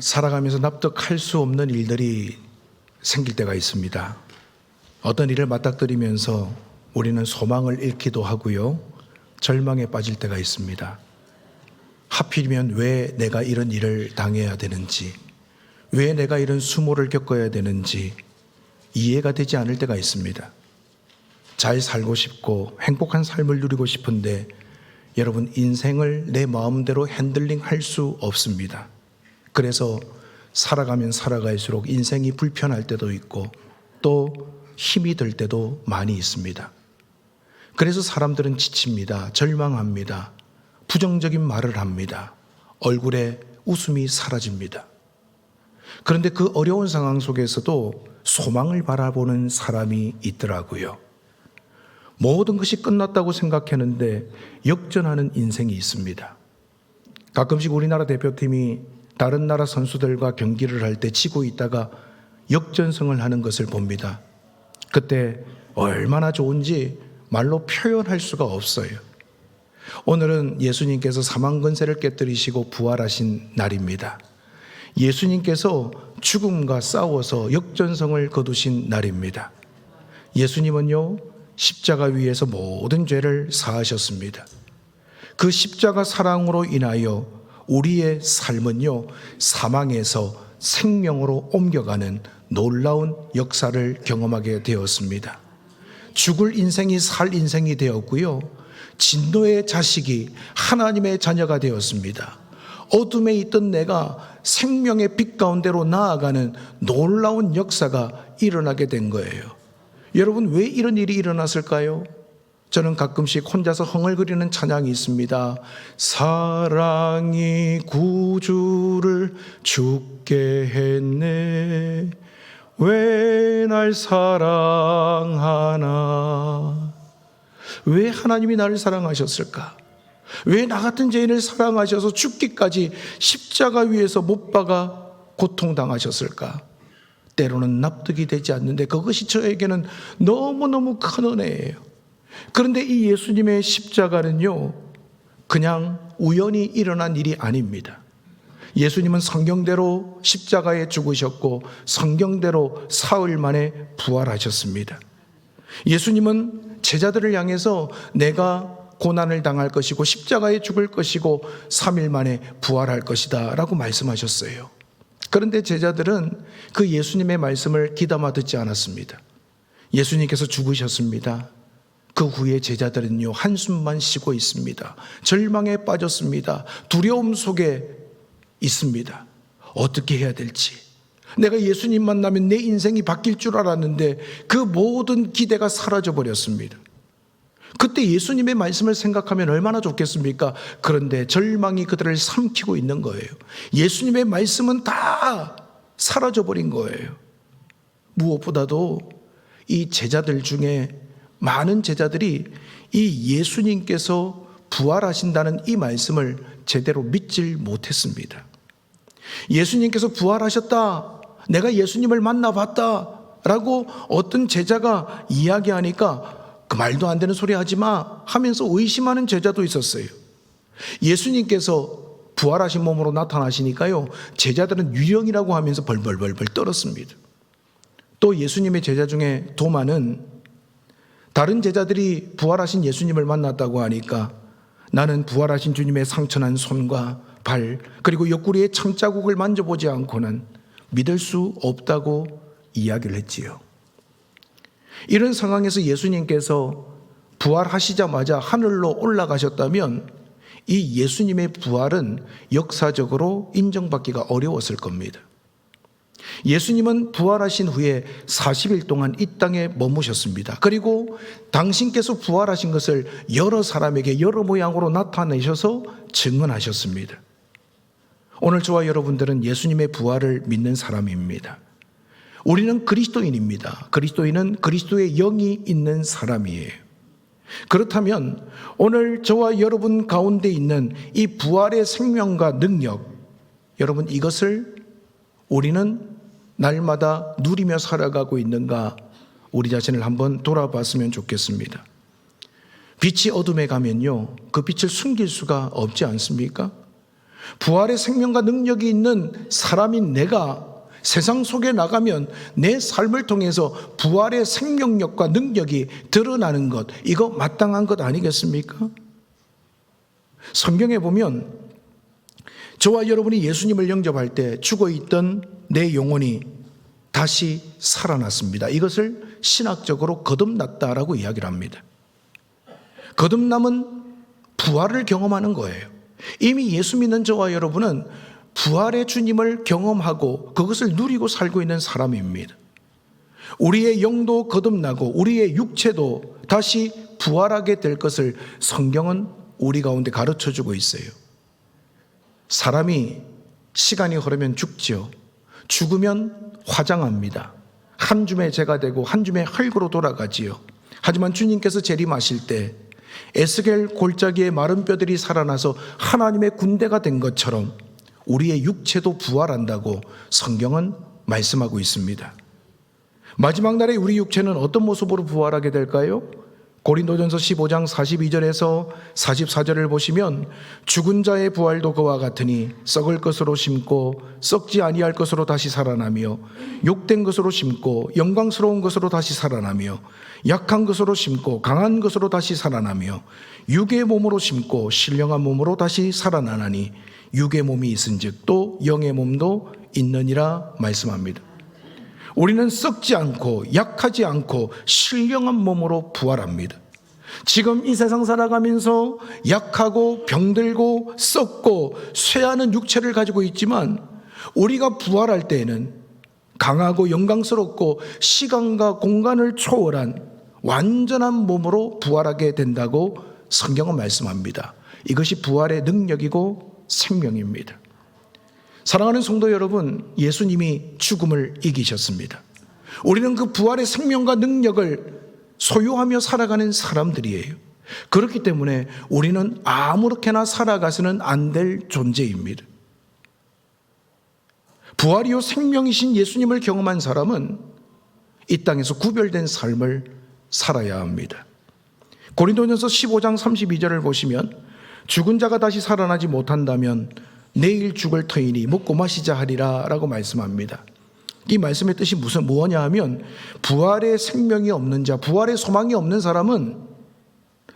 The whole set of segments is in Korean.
살아가면서 납득할 수 없는 일들이 생길 때가 있습니다. 어떤 일을 맞닥뜨리면서 우리는 소망을 잃기도 하고요. 절망에 빠질 때가 있습니다. 하필이면 왜 내가 이런 일을 당해야 되는지, 왜 내가 이런 수모를 겪어야 되는지 이해가 되지 않을 때가 있습니다. 잘 살고 싶고 행복한 삶을 누리고 싶은데 여러분 인생을 내 마음대로 핸들링 할 수 없습니다. 그래서 살아가면 살아갈수록 인생이 불편할 때도 있고 또 힘이 들 때도 많이 있습니다. 그래서 사람들은 지칩니다. 절망합니다. 부정적인 말을 합니다. 얼굴에 웃음이 사라집니다. 그런데 그 어려운 상황 속에서도 소망을 바라보는 사람이 있더라고요. 모든 것이 끝났다고 생각했는데 역전하는 인생이 있습니다. 가끔씩 우리나라 대표팀이 다른 나라 선수들과 경기를 할때 치고 있다가 역전승을 하는 것을 봅니다. 그때 얼마나 좋은지 말로 표현할 수가 없어요. 오늘은 예수님께서 사망 권세를 깨뜨리시고 부활하신 날입니다. 예수님께서 죽음과 싸워서 역전성을 거두신 날입니다. 예수님은요, 십자가 위에서 모든 죄를 사하셨습니다. 그 십자가 사랑으로 인하여 우리의 삶은요, 사망에서 생명으로 옮겨가는 놀라운 역사를 경험하게 되었습니다. 죽을 인생이 살 인생이 되었고요. 진노의 자식이 하나님의 자녀가 되었습니다. 어둠에 있던 내가 생명의 빛 가운데로 나아가는 놀라운 역사가 일어나게 된 거예요. 여러분, 왜 이런 일이 일어났을까요? 저는 가끔씩 혼자서 흥얼거리는 찬양이 있습니다. 사랑이 구주를 죽게 했네. 왜 날 사랑하나? 왜 하나님이 나를 사랑하셨을까? 왜 나 같은 죄인을 사랑하셔서 죽기까지 십자가 위에서 못 박아 고통당하셨을까? 때로는 납득이 되지 않는데 그것이 저에게는 너무너무 큰 은혜예요. 그런데 이 예수님의 십자가는요, 그냥 우연히 일어난 일이 아닙니다. 예수님은 성경대로 십자가에 죽으셨고 성경대로 사흘 만에 부활하셨습니다. 예수님은 제자들을 향해서 내가 고난을 당할 것이고 십자가에 죽을 것이고 3일 만에 부활할 것이다 라고 말씀하셨어요. 그런데 제자들은 그 예수님의 말씀을 귀담아 듣지 않았습니다. 예수님께서 죽으셨습니다. 그 후에 제자들은요, 한숨만 쉬고 있습니다. 절망에 빠졌습니다. 두려움 속에 있습니다. 어떻게 해야 될지. 내가 예수님 만나면 내 인생이 바뀔 줄 알았는데 그 모든 기대가 사라져 버렸습니다. 그때 예수님의 말씀을 생각하면 얼마나 좋겠습니까? 그런데 절망이 그들을 삼키고 있는 거예요. 예수님의 말씀은 다 사라져 버린 거예요. 무엇보다도 이 제자들 중에 많은 제자들이 이 예수님께서 부활하신다는 이 말씀을 제대로 믿질 못했습니다. 예수님께서 부활하셨다. 내가 예수님을 만나봤다. 라고 어떤 제자가 이야기하니까 그 말도 안 되는 소리 하지 마 하면서 의심하는 제자도 있었어요. 예수님께서 부활하신 몸으로 나타나시니까요. 제자들은 유령이라고 하면서 벌벌벌벌 떨었습니다. 또 예수님의 제자 중에 도마는 다른 제자들이 부활하신 예수님을 만났다고 하니까 나는 부활하신 주님의 상처난 손과 발 그리고 옆구리의 창자국을 만져보지 않고는 믿을 수 없다고 이야기를 했지요. 이런 상황에서 예수님께서 부활하시자마자 하늘로 올라가셨다면 이 예수님의 부활은 역사적으로 인정받기가 어려웠을 겁니다. 예수님은 부활하신 후에 40일 동안 이 땅에 머무셨습니다. 그리고 당신께서 부활하신 것을 여러 사람에게 여러 모양으로 나타내셔서 증언하셨습니다. 오늘 저와 여러분들은 예수님의 부활을 믿는 사람입니다. 우리는 그리스도인입니다. 그리스도인은 그리스도의 영이 있는 사람이에요. 그렇다면 오늘 저와 여러분 가운데 있는 이 부활의 생명과 능력, 여러분 이것을 우리는 날마다 누리며 살아가고 있는가 우리 자신을 한번 돌아봤으면 좋겠습니다. 빛이 어둠에 가면요, 그 빛을 숨길 수가 없지 않습니까? 부활의 생명과 능력이 있는 사람인 내가 세상 속에 나가면 내 삶을 통해서 부활의 생명력과 능력이 드러나는 것, 이거 마땅한 것 아니겠습니까? 성경에 보면 저와 여러분이 예수님을 영접할 때 죽어 있던 내 영혼이 다시 살아났습니다. 이것을 신학적으로 거듭났다라고 이야기를 합니다. 거듭남은 부활을 경험하는 거예요. 이미 예수 믿는 저와 여러분은 부활의 주님을 경험하고 그것을 누리고 살고 있는 사람입니다. 우리의 영도 거듭나고 우리의 육체도 다시 부활하게 될 것을 성경은 우리 가운데 가르쳐 주고 있어요. 사람이 시간이 흐르면 죽지요. 죽으면 화장합니다. 한 줌의 재가 되고 한 줌의 흙으로 돌아가지요. 하지만 주님께서 재림하실 때 에스겔 골짜기의 마른 뼈들이 살아나서 하나님의 군대가 된 것처럼 우리의 육체도 부활한다고 성경은 말씀하고 있습니다. 마지막 날에 우리 육체는 어떤 모습으로 부활하게 될까요? 고린도전서 15장 42절에서 44절을 보시면 죽은 자의 부활도 그와 같으니 썩을 것으로 심고 썩지 아니할 것으로 다시 살아나며 욕된 것으로 심고 영광스러운 것으로 다시 살아나며 약한 것으로 심고 강한 것으로 다시 살아나며 육의 몸으로 심고 신령한 몸으로 다시 살아나나니 육의 몸이 있은즉 또 영의 몸도 있느니라 말씀합니다. 우리는 썩지 않고 약하지 않고 신령한 몸으로 부활합니다. 지금 이 세상 살아가면서 약하고 병들고 썩고 쇠하는 육체를 가지고 있지만 우리가 부활할 때에는 강하고 영광스럽고 시간과 공간을 초월한 완전한 몸으로 부활하게 된다고 성경은 말씀합니다. 이것이 부활의 능력이고 생명입니다. 사랑하는 성도 여러분, 예수님이 죽음을 이기셨습니다. 우리는 그 부활의 생명과 능력을 소유하며 살아가는 사람들이에요. 그렇기 때문에 우리는 아무렇게나 살아가서는 안 될 존재입니다. 부활이요 생명이신 예수님을 경험한 사람은 이 땅에서 구별된 삶을 살아야 합니다. 고린도전서 15장 32절을 보시면 죽은 자가 다시 살아나지 못한다면 내일 죽을 터이니 먹고 마시자 하리라라고 말씀합니다. 이 말씀의 뜻이 무슨 뭐냐 하면 부활의 생명이 없는 자, 부활의 소망이 없는 사람은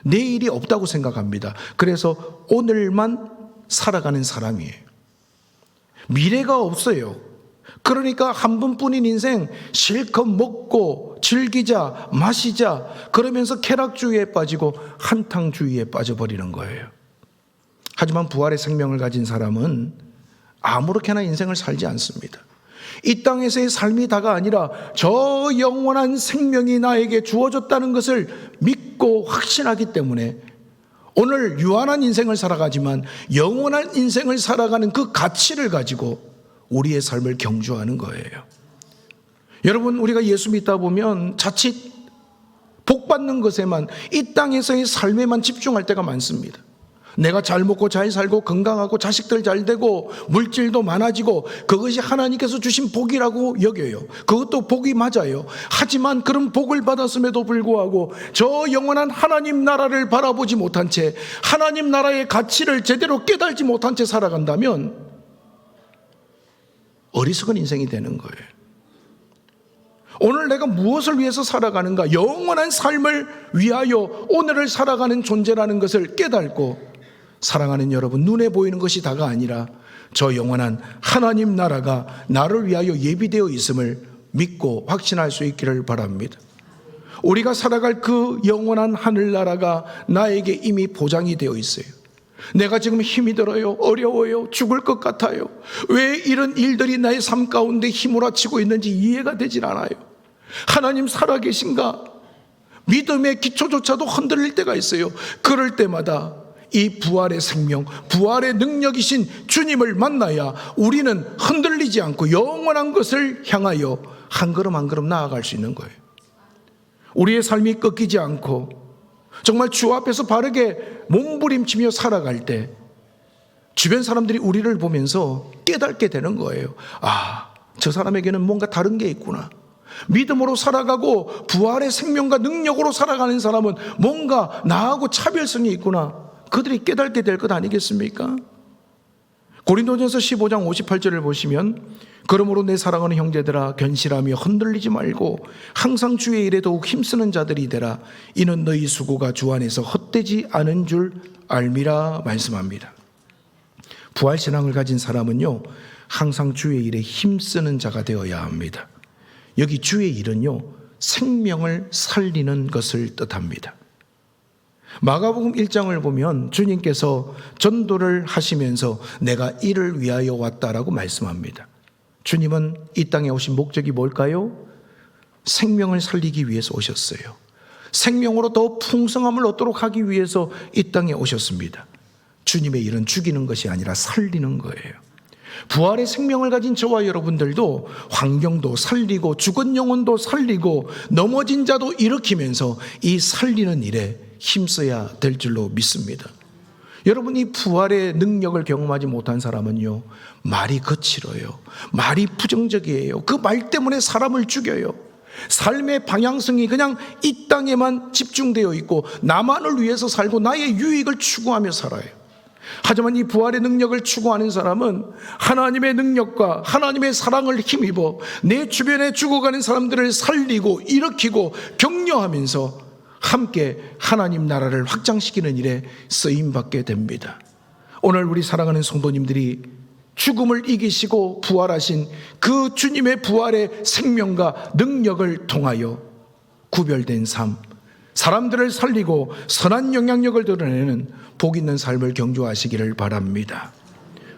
내일이 없다고 생각합니다. 그래서 오늘만 살아가는 사람이에요. 미래가 없어요. 그러니까 한 번뿐인 인생 실컷 먹고 즐기자, 마시자, 그러면서 쾌락주의에 빠지고 한탕주의에 빠져버리는 거예요. 하지만 부활의 생명을 가진 사람은 아무렇게나 인생을 살지 않습니다. 이 땅에서의 삶이 다가 아니라 저 영원한 생명이 나에게 주어졌다는 것을 믿고 확신하기 때문에 오늘 유한한 인생을 살아가지만 영원한 인생을 살아가는 그 가치를 가지고 우리의 삶을 경주하는 거예요. 여러분, 우리가 예수 믿다 보면 자칫 복 받는 것에만 이 땅에서의 삶에만 집중할 때가 많습니다. 내가 잘 먹고 잘 살고 건강하고 자식들 잘 되고 물질도 많아지고 그것이 하나님께서 주신 복이라고 여겨요. 그것도 복이 맞아요. 하지만 그런 복을 받았음에도 불구하고 저 영원한 하나님 나라를 바라보지 못한 채 하나님 나라의 가치를 제대로 깨달지 못한 채 살아간다면 어리석은 인생이 되는 거예요. 오늘 내가 무엇을 위해서 살아가는가? 영원한 삶을 위하여 오늘을 살아가는 존재라는 것을 깨닫고 사랑하는 여러분, 눈에 보이는 것이 다가 아니라 저 영원한 하나님 나라가 나를 위하여 예비되어 있음을 믿고 확신할 수 있기를 바랍니다. 우리가 살아갈 그 영원한 하늘나라가 나에게 이미 보장이 되어 있어요. 내가 지금 힘이 들어요. 어려워요. 죽을 것 같아요. 왜 이런 일들이 나의 삶 가운데 힘몰아치고 있는지 이해가 되질 않아요. 하나님 살아계신가? 믿음의 기초조차도 흔들릴 때가 있어요. 그럴 때마다 이 부활의 생명, 부활의 능력이신 주님을 만나야 우리는 흔들리지 않고 영원한 것을 향하여 한 걸음 한 걸음 나아갈 수 있는 거예요. 우리의 삶이 꺾이지 않고 정말 주 앞에서 바르게 몸부림치며 살아갈 때 주변 사람들이 우리를 보면서 깨닫게 되는 거예요. 아, 저 사람에게는 뭔가 다른 게 있구나. 믿음으로 살아가고 부활의 생명과 능력으로 살아가는 사람은 뭔가 나하고 차별성이 있구나. 그들이 깨닫게 될 것 아니겠습니까? 고린도전서 15장 58절을 보시면 그러므로 내 사랑하는 형제들아 견실하며 흔들리지 말고 항상 주의 일에 더욱 힘쓰는 자들이 되라 이는 너희 수고가 주 안에서 헛되지 않은 줄 알미라 말씀합니다. 부활 신앙을 가진 사람은요 항상 주의 일에 힘쓰는 자가 되어야 합니다. 여기 주의 일은요 생명을 살리는 것을 뜻합니다. 마가복음 1장을 보면 주님께서 전도를 하시면서 내가 이를 위하여 왔다라고 말씀합니다. 주님은 이 땅에 오신 목적이 뭘까요? 생명을 살리기 위해서 오셨어요. 생명으로 더 풍성함을 얻도록 하기 위해서 이 땅에 오셨습니다. 주님의 일은 죽이는 것이 아니라 살리는 거예요. 부활의 생명을 가진 저와 여러분들도 환경도 살리고 죽은 영혼도 살리고 넘어진 자도 일으키면서 이 살리는 일에 힘써야 될 줄로 믿습니다. 여러분 이 부활의 능력을 경험하지 못한 사람은요 말이 거칠어요. 말이 부정적이에요. 그 말 때문에 사람을 죽여요. 삶의 방향성이 그냥 이 땅에만 집중되어 있고 나만을 위해서 살고 나의 유익을 추구하며 살아요 하지만 이 부활의 능력을 추구하는 사람은 하나님의 능력과 하나님의 사랑을 힘입어 내 주변에 죽어가는 사람들을 살리고 일으키고 격려하면서 함께 하나님 나라를 확장시키는 일에 쓰임 받게 됩니다. 오늘 우리 사랑하는 성도님들이 죽음을 이기시고 부활하신 그 주님의 부활의 생명과 능력을 통하여 구별된 삶, 사람들을 살리고 선한 영향력을 드러내는 복 있는 삶을 경주하시기를 바랍니다.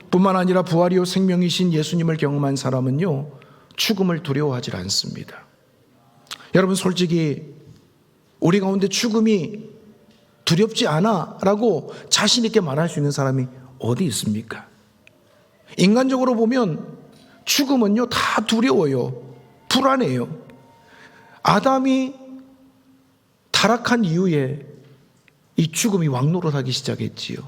뿐만 아니라 부활이요 생명이신 예수님을 경험한 사람은요 죽음을 두려워하지 않습니다. 여러분 솔직히 우리 가운데 죽음이 두렵지 않아 라고 자신있게 말할 수 있는 사람이 어디 있습니까? 인간적으로 보면 죽음은요 다 두려워요. 불안해요. 아담이 타락한 이후에 이 죽음이 왕노릇하기 시작했지요.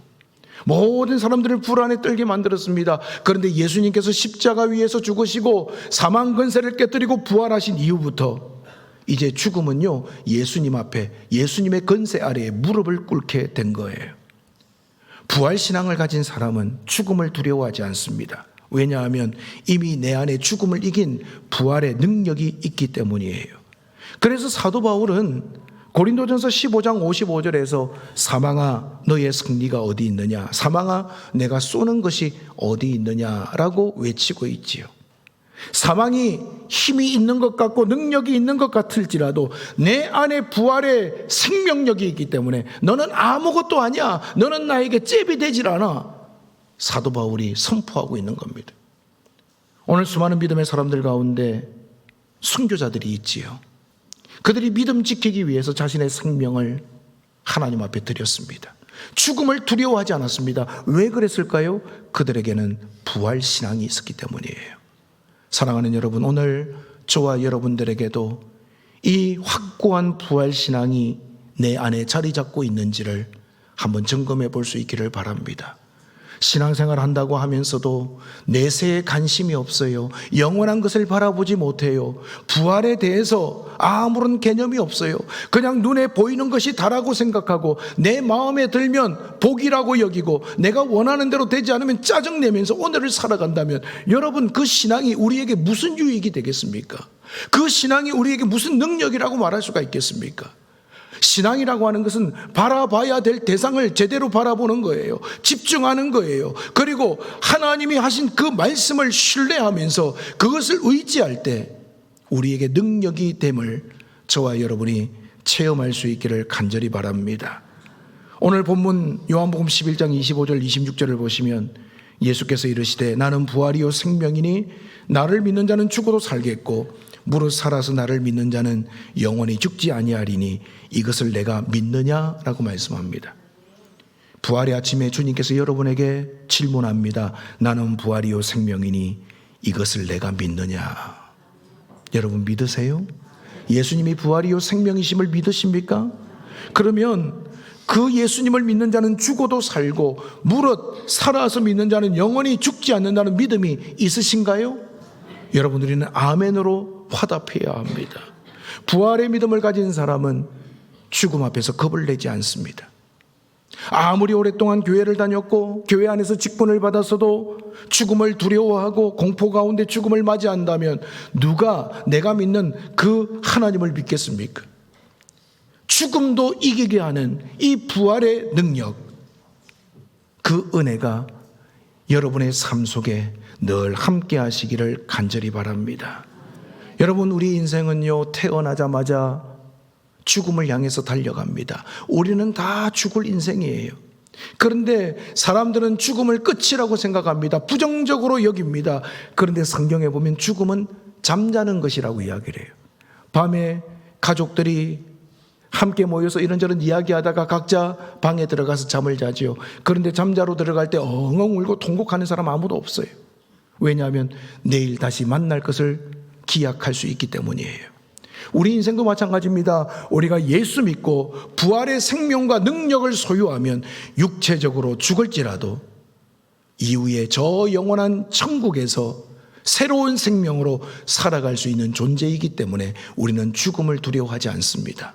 모든 사람들을 불안에 떨게 만들었습니다. 그런데 예수님께서 십자가 위에서 죽으시고 사망 근세를 깨뜨리고 부활하신 이후부터 이제 죽음은요, 예수님 앞에, 예수님의 건세 아래에 무릎을 꿇게 된 거예요. 부활 신앙을 가진 사람은 죽음을 두려워하지 않습니다. 왜냐하면 이미 내 안에 죽음을 이긴 부활의 능력이 있기 때문이에요. 그래서 사도 바울은 고린도전서 15장 55절에서 사망아 너의 승리가 어디 있느냐 사망아 내가 쏘는 것이 어디 있느냐라고 외치고 있지요. 사망이 힘이 있는 것 같고 능력이 있는 것 같을지라도 내 안에 부활의 생명력이 있기 때문에 너는 아무것도 아니야. 너는 나에게 잽이 되질 않아. 사도 바울이 선포하고 있는 겁니다. 오늘 수많은 믿음의 사람들 가운데 순교자들이 있지요. 그들이 믿음 지키기 위해서 자신의 생명을 하나님 앞에 드렸습니다. 죽음을 두려워하지 않았습니다. 왜 그랬을까요? 그들에게는 부활 신앙이 있었기 때문이에요. 사랑하는 여러분, 오늘 저와 여러분들에게도 이 확고한 부활 신앙이 내 안에 자리 잡고 있는지를 한번 점검해 볼 수 있기를 바랍니다. 신앙생활 한다고 하면서도 내세에 관심이 없어요. 영원한 것을 바라보지 못해요. 부활에 대해서 아무런 개념이 없어요. 그냥 눈에 보이는 것이 다라고 생각하고 내 마음에 들면 복이라고 여기고 내가 원하는 대로 되지 않으면 짜증내면서 오늘을 살아간다면 여러분 그 신앙이 우리에게 무슨 유익이 되겠습니까? 그 신앙이 우리에게 무슨 능력이라고 말할 수가 있겠습니까? 신앙이라고 하는 것은 바라봐야 될 대상을 제대로 바라보는 거예요. 집중하는 거예요. 그리고 하나님이 하신 그 말씀을 신뢰하면서 그것을 의지할 때 우리에게 능력이 됨을 저와 여러분이 체험할 수 있기를 간절히 바랍니다. 오늘 본문 요한복음 11장 25절 26절을 보시면 예수께서 이르시되 나는 부활이요 생명이니 나를 믿는 자는 죽어도 살겠고 무릇 살아서 나를 믿는 자는 영원히 죽지 아니하리니 이것을 내가 믿느냐라고 말씀합니다. 부활의 아침에 주님께서 여러분에게 질문합니다. 나는 부활이요 생명이니 이것을 내가 믿느냐? 여러분 믿으세요? 예수님이 부활이요 생명이심을 믿으십니까? 그러면 그 예수님을 믿는 자는 죽어도 살고 무릇 살아서 믿는 자는 영원히 죽지 않는다는 믿음이 있으신가요? 여러분 우리는 아멘으로 화답해야 합니다. 부활의 믿음을 가진 사람은 죽음 앞에서 겁을 내지 않습니다. 아무리 오랫동안 교회를 다녔고 교회 안에서 직분을 받았어도 죽음을 두려워하고 공포 가운데 죽음을 맞이한다면 누가 내가 믿는 그 하나님을 믿겠습니까? 죽음도 이기게 하는 이 부활의 능력, 그 은혜가 여러분의 삶 속에 늘 함께 하시기를 간절히 바랍니다. 여러분, 우리 인생은요, 태어나자마자 죽음을 향해서 달려갑니다. 우리는 다 죽을 인생이에요. 그런데 사람들은 죽음을 끝이라고 생각합니다. 부정적으로 여깁니다. 그런데 성경에 보면 죽음은 잠자는 것이라고 이야기를 해요. 밤에 가족들이 함께 모여서 이런저런 이야기하다가 각자 방에 들어가서 잠을 자지요. 그런데 잠자러 들어갈 때 엉엉 울고 통곡하는 사람 아무도 없어요. 왜냐하면 내일 다시 만날 것을 기약할 수 있기 때문이에요. 우리 인생도 마찬가지입니다. 우리가 예수 믿고 부활의 생명과 능력을 소유하면 육체적으로 죽을지라도 이후에 저 영원한 천국에서 새로운 생명으로 살아갈 수 있는 존재이기 때문에 우리는 죽음을 두려워하지 않습니다.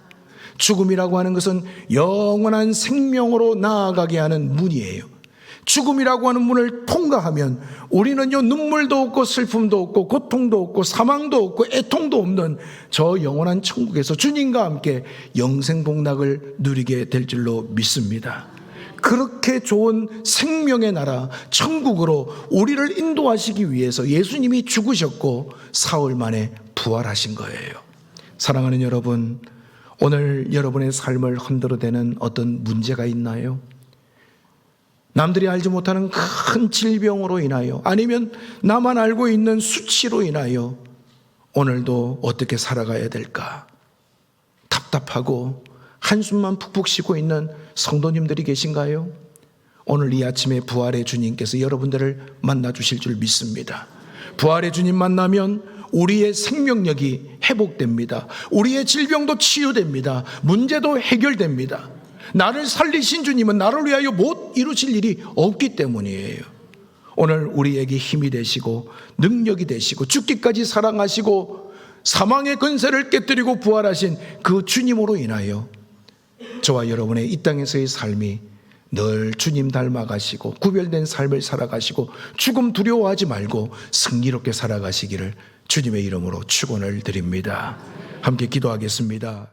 죽음이라고 하는 것은 영원한 생명으로 나아가게 하는 문이에요. 죽음이라고 하는 문을 통과하면 우리는요 눈물도 없고 슬픔도 없고 고통도 없고 사망도 없고 애통도 없는 저 영원한 천국에서 주님과 함께 영생 복락을 누리게 될 줄로 믿습니다. 그렇게 좋은 생명의 나라 천국으로 우리를 인도하시기 위해서 예수님이 죽으셨고 사흘 만에 부활하신 거예요. 사랑하는 여러분, 오늘 여러분의 삶을 흔들어대는 어떤 문제가 있나요? 남들이 알지 못하는 큰 질병으로 인하여 아니면 나만 알고 있는 수치로 인하여 오늘도 어떻게 살아가야 될까? 답답하고 한숨만 푹푹 쉬고 있는 성도님들이 계신가요? 오늘 이 아침에 부활의 주님께서 여러분들을 만나 주실 줄 믿습니다. 부활의 주님 만나면 우리의 생명력이 회복됩니다. 우리의 질병도 치유됩니다. 문제도 해결됩니다. 나를 살리신 주님은 나를 위하여 못 이루실 일이 없기 때문이에요. 오늘 우리에게 힘이 되시고 능력이 되시고 죽기까지 사랑하시고 사망의 근세를 깨뜨리고 부활하신 그 주님으로 인하여 저와 여러분의 이 땅에서의 삶이 늘 주님 닮아가시고 구별된 삶을 살아가시고 죽음 두려워하지 말고 승리롭게 살아가시기를 주님의 이름으로 축원을 드립니다. 함께 기도하겠습니다.